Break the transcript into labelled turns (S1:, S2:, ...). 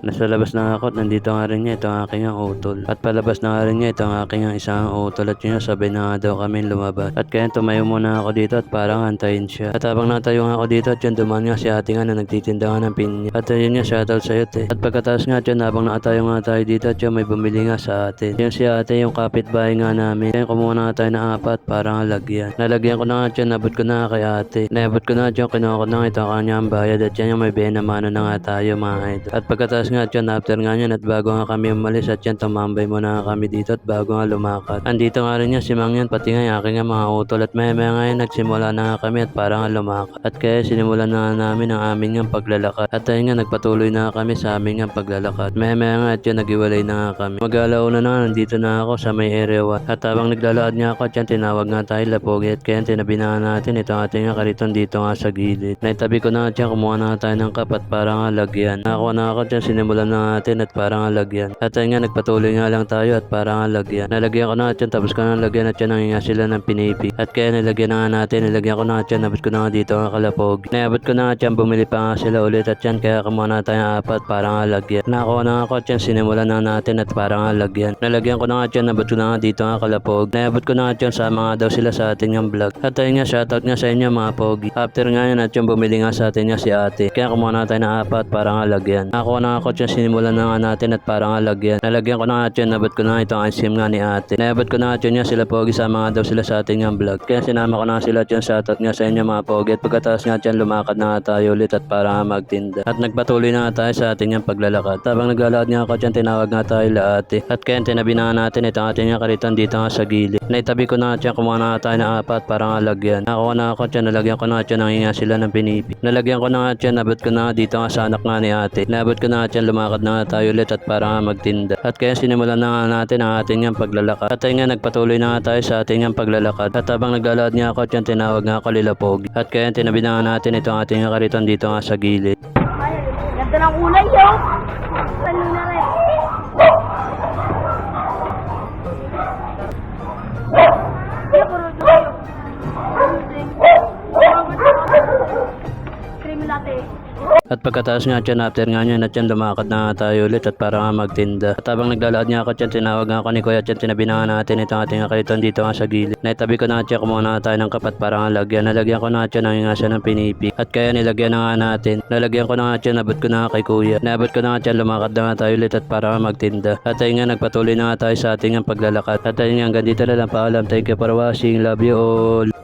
S1: Nasa labas na ako at nandito nga rin niya ito ang aking ang utol. At palabas na nga rin niya ito ang aking ang isang utol at yun sabay na nga daw kami lumabas. At kaya tumayo muna ako dito at parang antayin siya. At habang natayo nga ako dito at yun dumaan nga si ate nga na nagtitinda nga ng pinya. At yun nga shoutout sa'yo te. At pagkatapos nga dyan habang nakatayo nga tayo dito at yun may bumili nga sa atin. Yung si ate yung kapitbahay nga namin. Kaya kumuha na tayo ng apat para nga lagyan. Nalagyan ko na nga dyan, nabot ko na kay ate. Naabot ko na dyan, kinuha ko na nga ito ang kanyang bayad at yan yung may benamano na nga tayo mga idol. At pagkatapos nga dyan, after nga yan at bago nga kami umalis at yan tumambay muna nga kami dito at bago nga lumakad. Andito nga rin yan si Mang yan, pati nga yung aking nga mga utol at maya maya nga yan nagsimula na nga kami at parang nga lumakad. At kaya sinimulan na nga namin ang aming nga paglalakad. At ayun nga nagpatuloy na nga kami sa aming nga paglalakad. Maya maya nga at yan nagiwalay na nga kami. Magalaw na na nandito na ako sa may area 1. At habang naglalakad nga ako at yan tinawag nga tayo lapogi at kaya tinabi na natin ito ating nga kariton dito nga sa gilid. Naitabi ko na nga dyan, kumuha na tayo ng kap at para nga lagyan. Nakakuha na ako dyan, sinimulan na natin at para nga lagyan. At ayun nga nagpatuloy nga lang tayo at para nga lagyan. Nalagyan ko na nga dyan, tapos ko na lagyan at yan ang nga sila ng pinipi. At kaya nilagyan na nga natin, nilagyan ko na nga dyan, nabot ko na nga dito ang kalapog. Naabot ko na nga dyan, bumili pa nga sila ulit at yan, kaya kumuha na tayo ng apat para nga lagyan. Nakakuha na nga ako at yan, sinimulan na natin at para nga lagyan. Nalagyan ko na nga dyan, nabot ko na nga dito ang kalapog. Naabot ko na nga dyan, sama nga daw sila sa ating yung vlog. At ayun nga, shoutout nga sa inyo mga pogi. After nga yan at yung bumili nga sa atin nga si ate. Kaya kumuha na tayo ng apat para nga lagyan. Nakakuha na nga ako dyan, sinimulan na nga natin at para nga lagyan. Nalagyan ko na nga dyan, nabot ko na nga itong ice cream nga ni ate. Naabot ko na nga dyan nga sila pogi, sama nga daw sila sa ating yung vlog. Kaya sinama ko na nga sila dyan, shoutout nga sa inyo mga pogi. At pagkatapos nga dyan, lumakad na nga tayo ulit at para nga magtinda. At nagpatuloy na nga tayo sa ating yung paglalakad. Habang naglalakad nga ako dyan, tinawag nga tayo laate. At kaya tinabi na nga natin itong ating nga kariton dito nga sa gilid. Naitabi ko na nga dyan, kumuha na nga tayo ng apat para nga lagyan. Nakakuha na ako dyan, nalagyan ko na nga dyan, nanginga sila ng pinipi. Nalagyan ko na nga dyan, nabot ko na nga dito nga sa anak nga ni ate. Nabot ko na nga lumakad na nga tayo ulit at para nga magtinda. At kaya sinimulan na nga natin ang ating nga paglalakad. At ayun nga, nagpatuloy na nga tayo sa ating nga paglalakad. At habang naglalakad nga ako dyan, tinawag nga ako lilapog. At kaya tinabi na nga natin itong ating kariton dito nga sa gilid.
S2: Ganda ng kulay yun. Ano na rin. Cream latte.
S1: At pagkatapos nga dyan, after nga nyan, at yan lumakad na nga tayo ulit at para nga magtinda. At habang naglalakad nga ako dyan, tinawag nga ako ni Kuya at yan, tinabi na nga natin itong ating kariton dito nga sa gilid. Naitabi ko na nga dyan, kumuha na tayo ng kapat para nga lagyan. Nalagyan ko na nga dyan, ang nga siya ng pinipi. At kaya nilagyan na nga natin. Nalagyan ko na nga dyan, nabot ko na nga kay Kuya. Nabot ko na nga dyan, lumakad na nga tayo ulit at para nga magtinda. At ayun nga, nagpatuloy na nga tayo sa ating paglalakad. At ayun nga, hanggang na lang paalam. Thank you for watching. Love you all.